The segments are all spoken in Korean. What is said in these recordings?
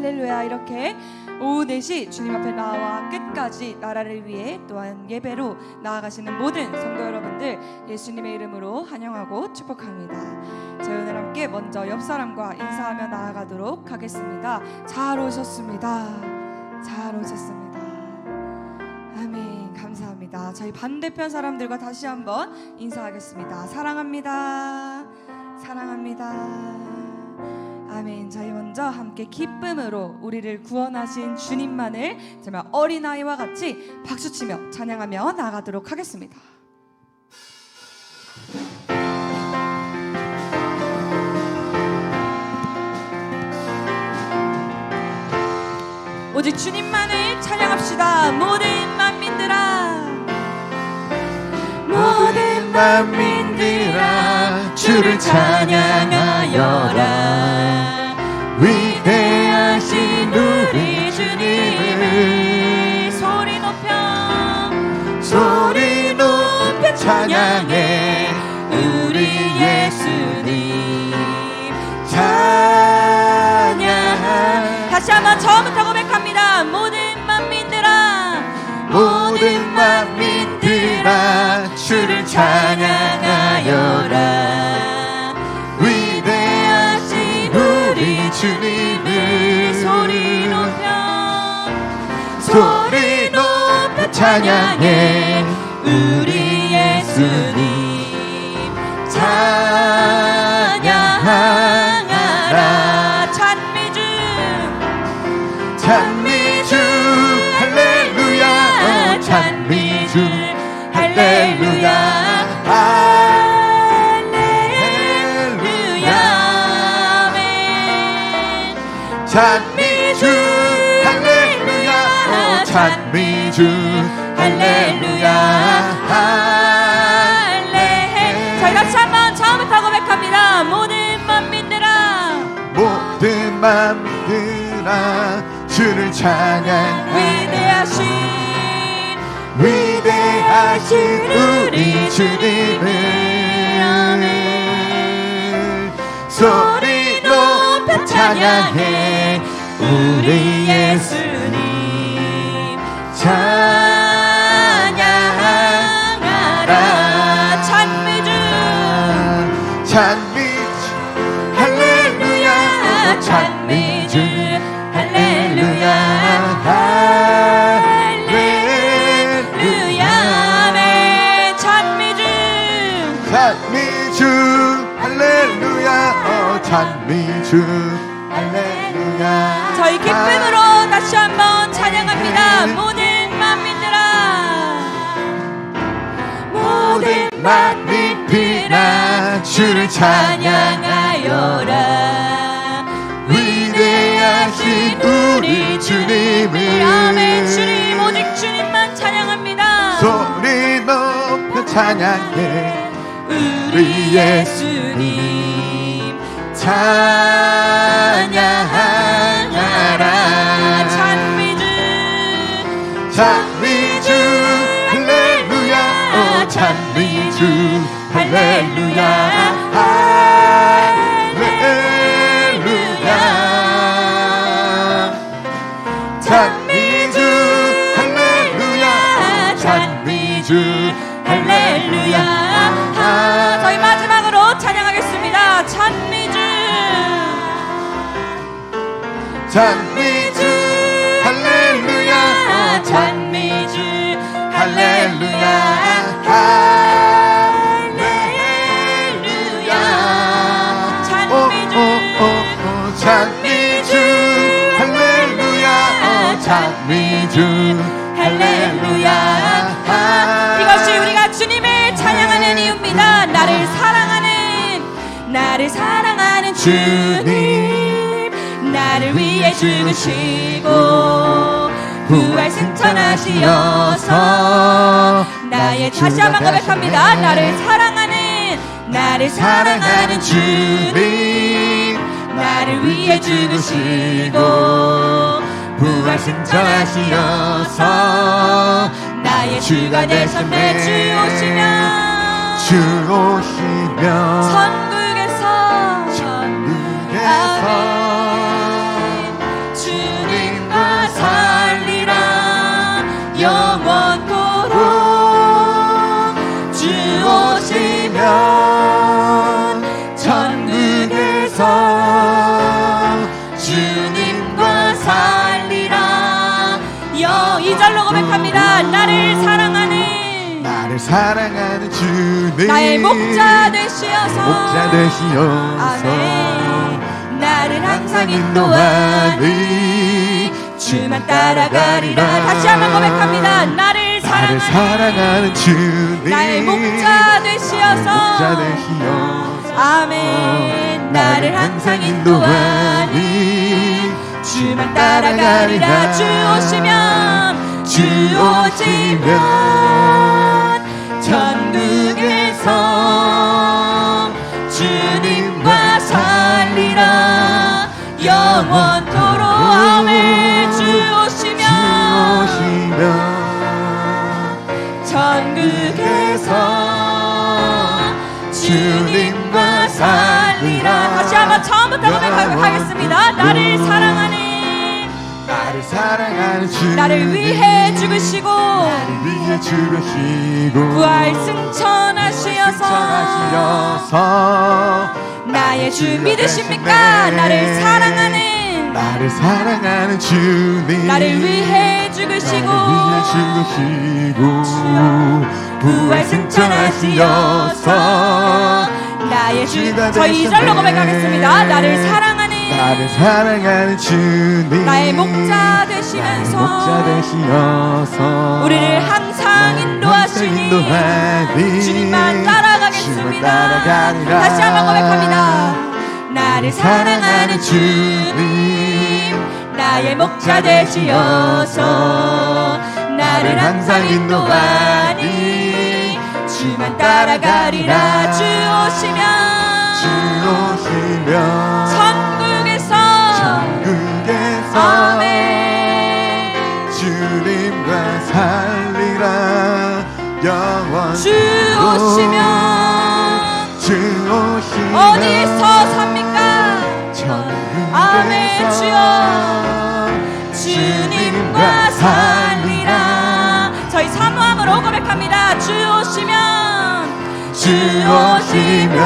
할렐루야 이렇게 오후 4시 주님 앞에 나와 끝까지 나라를 위해 또한 예배로 나아가시는 모든 성도 여러분들 예수님의 이름으로 환영하고 축복합니다. 저희 오늘 함께 먼저 옆 사람과 인사하며 나아가도록 하겠습니다. 잘 오셨습니다. 잘 오셨습니다. 아멘. 감사합니다. 저희 반대편 사람들과 다시 한번 인사하겠습니다. 사랑합니다. 사랑합니다. 아멘. 저희 먼저 함께 기쁨으로 우리를 구원하신 주님만을 정말 어린아이와 같이 박수치며 찬양하며 나가도록 하겠습니다. 오직 주님만을 찬양합시다. 모든 만민들아. 모든 만민들아 주를 찬양하여라 찬양해. 우리 예수님. 찬양 다시 한번 처음부터 고백합니다. 모든 만민들아, 모든 만민들아 주를 찬양하여라. 위대하신 우리 주님을 소리 높여. 소리 높여 찬양해. 우리 예수님 찬양하라. 찬미주. 찬미주 할렐루야. 어, 찬미주 할렐루야. 할렐루야. 아멘. 찬미주 할렐루야. 어, 찬미주 할렐루야 맘들아 주를 찬양 위대하신 위대하신 우리 주님을 소리 높여 찬양해. 우리 예수님 주 할렐루야 저희 기쁨으로 다시 한번 찬양합니다. 모든 만민들아, 모든 만민들아 주를 찬양하여라 위대하신 우리 주님을 아멘. 주님 오직 주님만 찬양합니다. 소리 높여 찬양해 우리 예수님 찬양하라. 찬미주. 찬미주 할렐루야. 오 찬미주 할렐루야. 할렐루야. 찬미주 할렐루야. 찬미주 할렐루야 찬미주 할렐루야. 찬미주 할렐루야. 할렐루야. 찬미주. 오오오오 찬미주 할렐루야. 오 찬미주 할렐루야. 이것이 우리가 주님을 찬양하는 이유입니다. 나를 사랑하는 나를 사랑하는 주님 나를 위해 죽으시고 부활 승천하시어서 나의 다시 한번 고백합니다. 나를 사랑하는 나를 사랑하는 주님 나를 위해 죽으시고 부활 승천하시어서 나의 주가 되셨네 주 오시면 주 오시면 사랑하는 주님. 나의 목자 되시어서. 목자 되시어서. 아멘. 나를 항상 인도하니 주만 따라가리라. 다시 한번 고백합니다. 나를 나를 사랑하는 사랑하는 주님. 나의 목자 되시어서. 목자 되시어서. 아멘. 나를 항상 인도하니 주만 따라가리라. 주 오시면 주 오시면 전국에서 주님과 살리라. 영원토록 아멘 주 오시면 오시면 전국에서 주님과 살리라. 다시 한번 처음부터 고백하겠습니다. 나를 사랑하는 사랑하는 주님. 나를 위해 죽으시고 나를 위해 죽으시고 부활 승천하시어서 나의 주 믿으십니까? 나를 사랑하는 나를 사랑하는 주님. 나를 위해 죽으시고 나를 위해 죽으시고 부활 승천하시어서 나의 주 저희 이절로 고백하겠습니다. 나를 사랑하는 나를 사랑하는 주님. 나의 목자 되시면서 목자 되시어서 우리를 항상 인도하시니 인도하니 주님만 따라가겠습니다. 다시 한번 고백합니다. 나를 사랑하는 주님 나의 목자 되시어서 나를 항상 인도하니 주만 따라가리라. 주 오시면. 주 오시면 주 오시면 주 오시면 어디서 삽니까 천국에서 아멘, 주여. 주님과 살리라. 저희 사모함으로 고백합니다. 주 오시면 주 오시면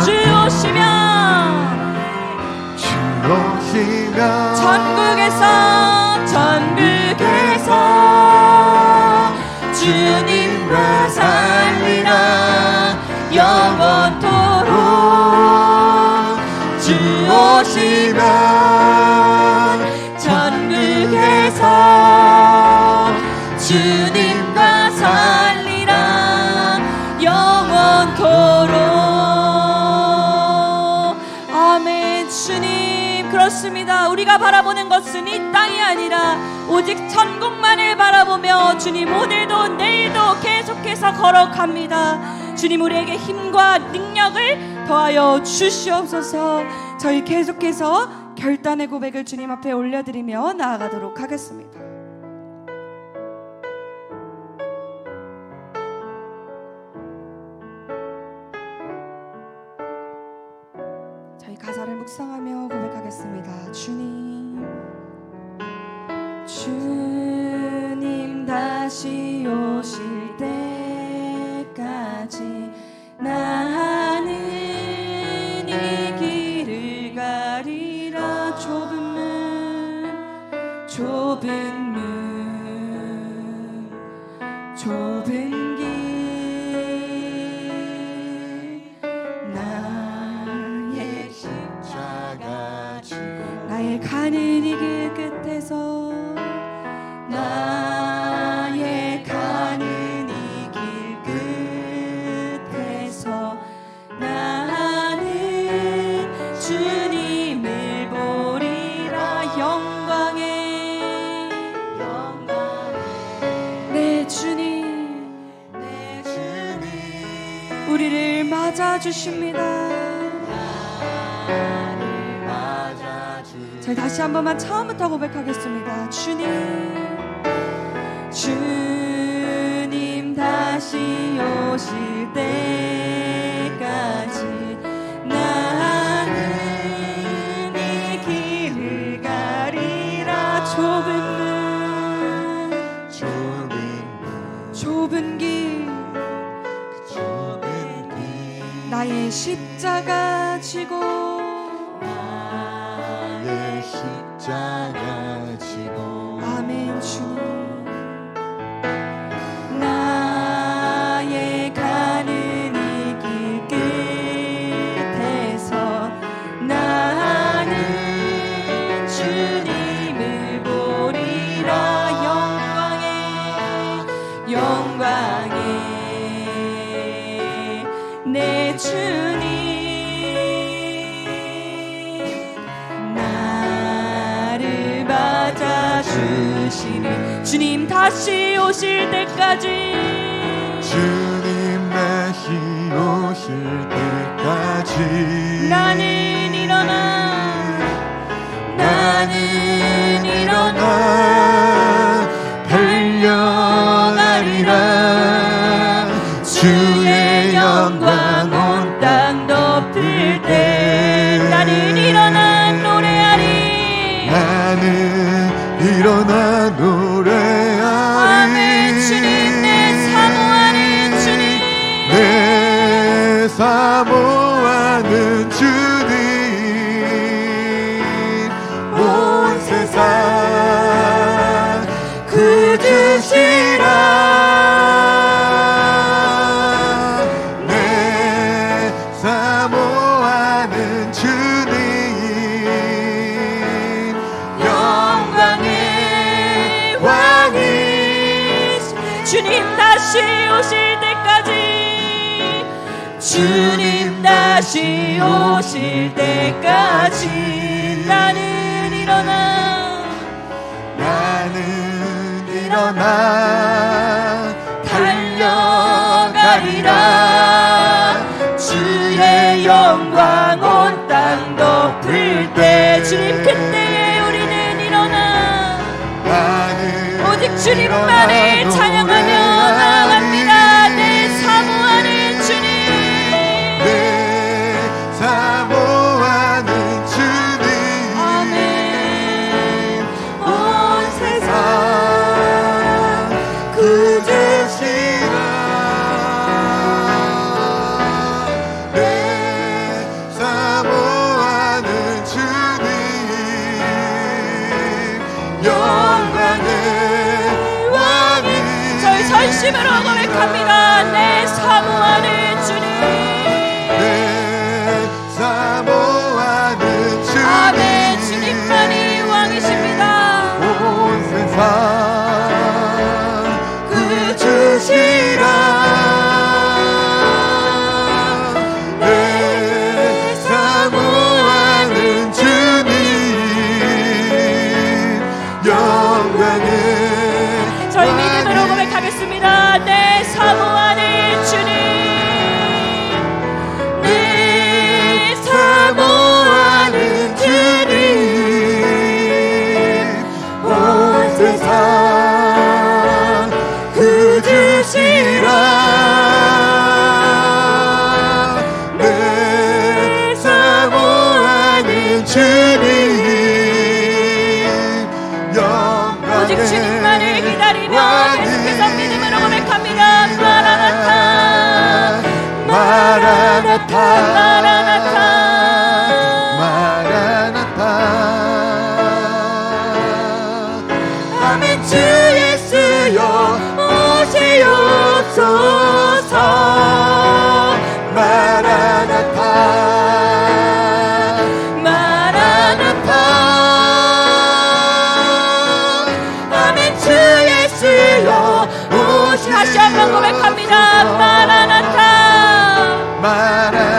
주 오시면 주 오시면 전국에서 전국에서 주님과 살리라. 영원토록 주 오시면 전국에서 주님 우리가 바라보는 것은 이 땅이 아니라 오직 천국만을 바라보며 주님 오늘도 내일도 계속해서 걸어갑니다. 주님 우리에게 힘과 능력을 더하여 주시옵소서. 저희 계속해서 결단의 고백을 주님 앞에 올려드리며 나아가도록 하겠습니다 묵상하며 고백하겠습니다. 주님, 주님 다시 오실 가는 이 길 끝에서 나의 가는 이 길 끝에서 나는 주님을 보리라 영광에 내 주님 내 주님 우리를 맞아 주십니다. 저희 다시 한 번만 처음부터 고백하겠습니다. 주님, 주님 다시 오실 때 다시 오실 때까지. 주님 나 오실 때까지. 나는 사모하는 주님. 온 세상 그 주시라. 네, 사모하는 주님. 영광의 왕이 주님 다시 오실 때까지 주님 다시 오실 때까지 나는 일어나. 나는 일어나. 달려가리라. 주의 영광 온 땅 덮을 때 주님 그때 우리는 일어나. 나는 오직 주님만을 주님 영광 오직 주님만을 기다리며 계속해서 믿음으로 고백합니다. 마라나타 마라나타 마라나타. come, è camminata, maranatha. maranatha.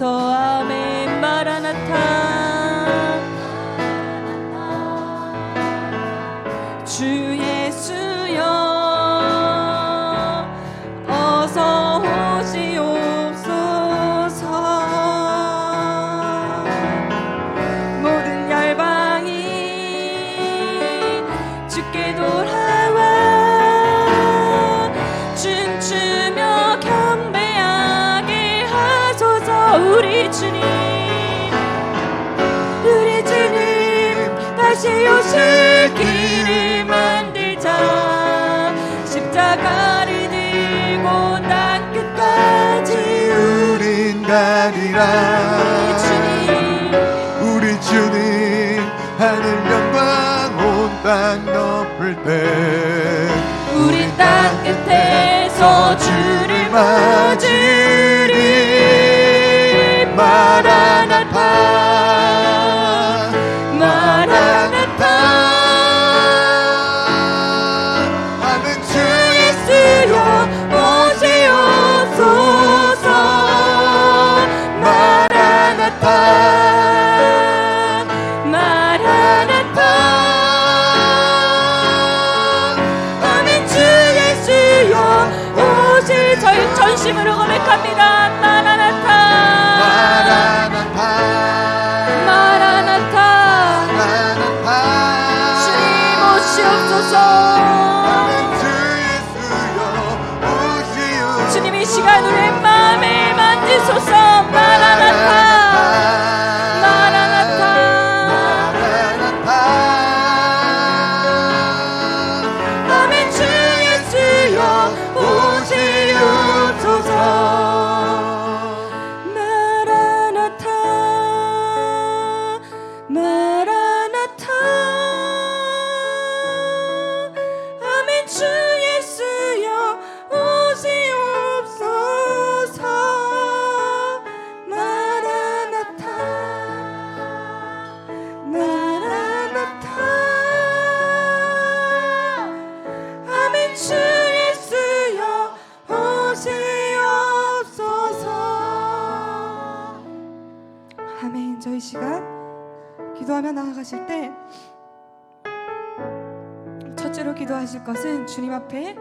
하 끝에서 주를 맞으 오 주님 앞에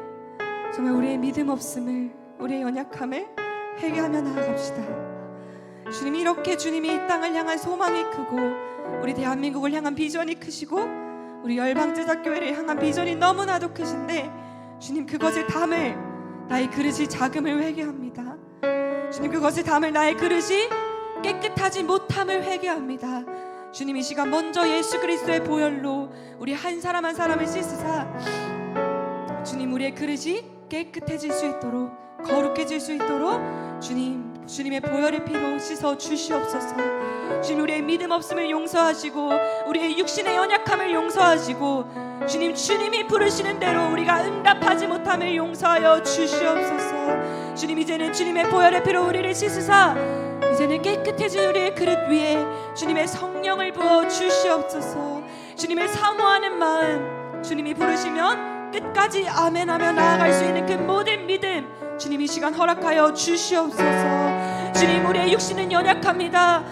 정말 우리의 믿음 없음을 우리의 연약함을 회개하며 나아갑시다. 주님이 이렇게 주님이 이 땅을 향한 소망이 크고 우리 대한민국을 향한 비전이 크시고 우리 열방 제자교회를 향한 비전이 너무나도 크신데 주님 그것을 담을 나의 그릇이 작음을 회개합니다. 주님 그것을 담을 나의 그릇이 깨끗하지 못함을 회개합니다. 주님 이 시간 먼저 예수 그리스도의 보혈로 우리 한 사람 한 사람을 씻으사 주님 우리의 그릇이 깨끗해질 수 있도록 거룩해질 수 있도록 주님 주님의 보혈의 피로 씻어 주시옵소서. 주님 우리의 믿음 없음을 용서하시고 우리의 육신의 연약함을 용서하시고 주님 주님이 부르시는 대로 우리가 응답하지 못함을 용서하여 주시옵소서. 주님 이제는 주님의 보혈의 피로 우리를 씻으사 이제는 깨끗해진 우리의 그릇 위에 주님의 성령을 부어 주시옵소서. 주님을 사모하는 마음 주님이 부르시면 끝까지 아멘하며 나아갈 수 있는 그 모든 믿음 주님 이 시간 허락하여 주시옵소서. 주님 우리의 육신은 연약합니다.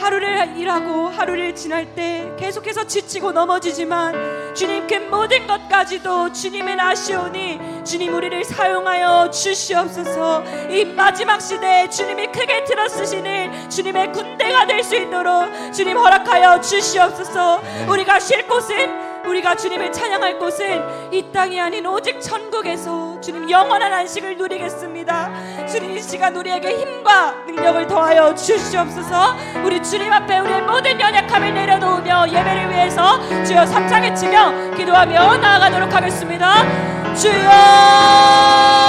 하루를 일하고 하루를 지날 때 계속해서 지치고 넘어지지만 주님 그 모든 것까지도 주님은 아시오니 주님 우리를 사용하여 주시옵소서 이 마지막 시대에 주님이 크게 들어쓰시는 주님의 군대가 될 수 있도록 주님 허락하여 주시옵소서 우리가 쉴 곳은 우리가 주님을 찬양할 곳은 이 땅이 아닌 오직 천국에서 주님 영원한 안식을 누리겠습니다. 주님 이 시간 우리에게 힘과 능력을 더하여 주시옵소서. 우리 주님 앞에 우리의 모든 연약함을 내려놓으며 예배를 위해서 주여 삼창에 치며 기도하며 나아가도록 하겠습니다. 주여